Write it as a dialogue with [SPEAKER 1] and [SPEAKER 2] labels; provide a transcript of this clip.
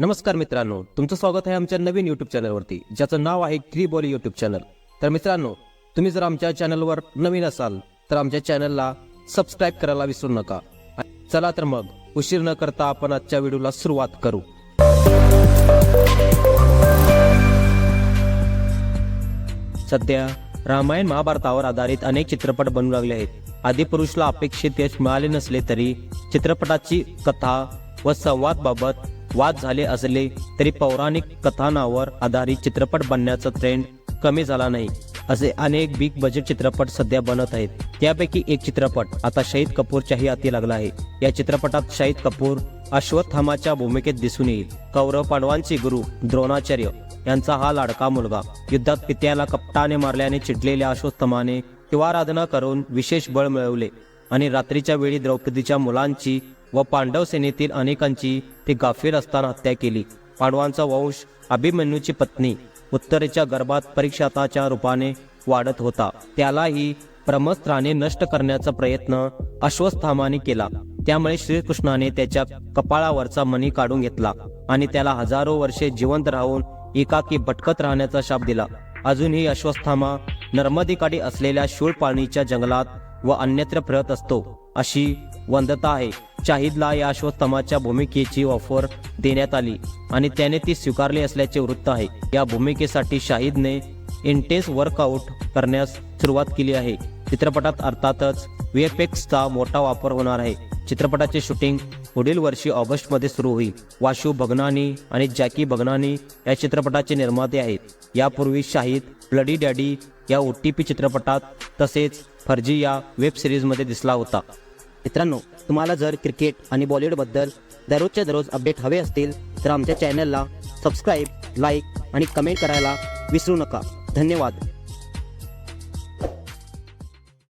[SPEAKER 1] नमस्कार मित्रांनो तुमचं स्वागत आहे आमच्या नवीन युट्यूब चॅनलवरती ज्याचं नाव आहे क्री बॉली युट्यूब चॅनल तर मित्रांनो तुम्ही जर आमच्या चॅनलवर नवीन असाल तर आमच्या चॅनलला सबस्क्राईब करायला विसरू नका. चला तर मग उशीर न करता आपण आजच्या व्हिडिओला सुरुवात करू. सध्या रामायण महाभारतावर आधारित अनेक चित्रपट बनू लागले आहेत. आदिपुरुषला अपेक्षित यश मिळाले नसले तरी चित्रपटाची कथा व संवादबाबत वाद झाले असले तरी पौराणिक कथानावर आधारित चित्रपट बनण्याचा ट्रेंड कमी झाला नाही असे अनेक बिग बजेट चित्रपट सध्या बनत आहेत. त्यापैकी एक चित्रपट आता शहीद कपूरच्याही हाती लागला आहे. या चित्रपटात शाहिद कपूर अश्वत्थामाच्या भूमिकेत दिसून येईल. कौरव पांडवांचे गुरु द्रोणाचार्य यांचा हा लाडका मुलगा. युद्धात पित्याला कपटाने मारल्याने चिडलेल्या अश्वत्थमाने शिवाराधना करून विशेष बळ मिळवले आणि रात्रीच्या वेळी द्रौपदीच्या मुलांची व पांडव सेनेतील अनेकांची ते गाफील असताना हत्या केली. पांडवांचा वंश अभिमन्यूची पत्नी उत्तरेच्या गर्भात परीक्षाताच्या रूपाने वाढत होता. त्यालाही ब्रह्मस्त्राने नष्ट करण्याचा प्रयत्न अश्वस्थामाने केला. त्यामुळे श्रीकृष्णाने त्याच्या कपाळावरचा मणी काढून घेतला आणि त्याला हजारो वर्षे जिवंत राहून एकाकी भटकत राहण्याचा शाप दिला. अजूनही अश्वस्थामा नर्मदेकाठी असलेल्या शूळपाणीच्या जंगलात व अन्यत्र फिरत असतो. अशी वंदता आहे. शाहिदला या अश्वस्तमाच्या भूमिकेची ऑफर देण्यात आली आणि त्याने ती स्वीकारली असल्याचे वृत्त आहे. या भूमिकेसाठी शाहिदने इंटेन्स वर्कआउट करण्यास सुरुवात केली आहे. चित्रपटात अर्थातच व्हीएफएक्सचा मोठा वापर होणार आहे. चित्रपटाचे शूटिंग पुढील वर्षी ऑगस्टमध्ये सुरू होईल. वाशू भगनानी आणि जॅकी भगनानी या चित्रपटाचे निर्माते आहेत. यापूर्वी शाहिद ब्लडी डॅडी या ओ टी पी चित्रपटात तसेच फर्जी या वेब सिरीजमध्ये दिसला होता.
[SPEAKER 2] मित्रांनो तुम्हाला जर क्रिकेट आणि बॉलिवूडबद्दल दररोजच्या दररोज अपडेट हवे असतील तर आमच्या चॅनलला सबस्क्राईब लाईक आणि कमेंट करायला विसरू नका. धन्यवाद.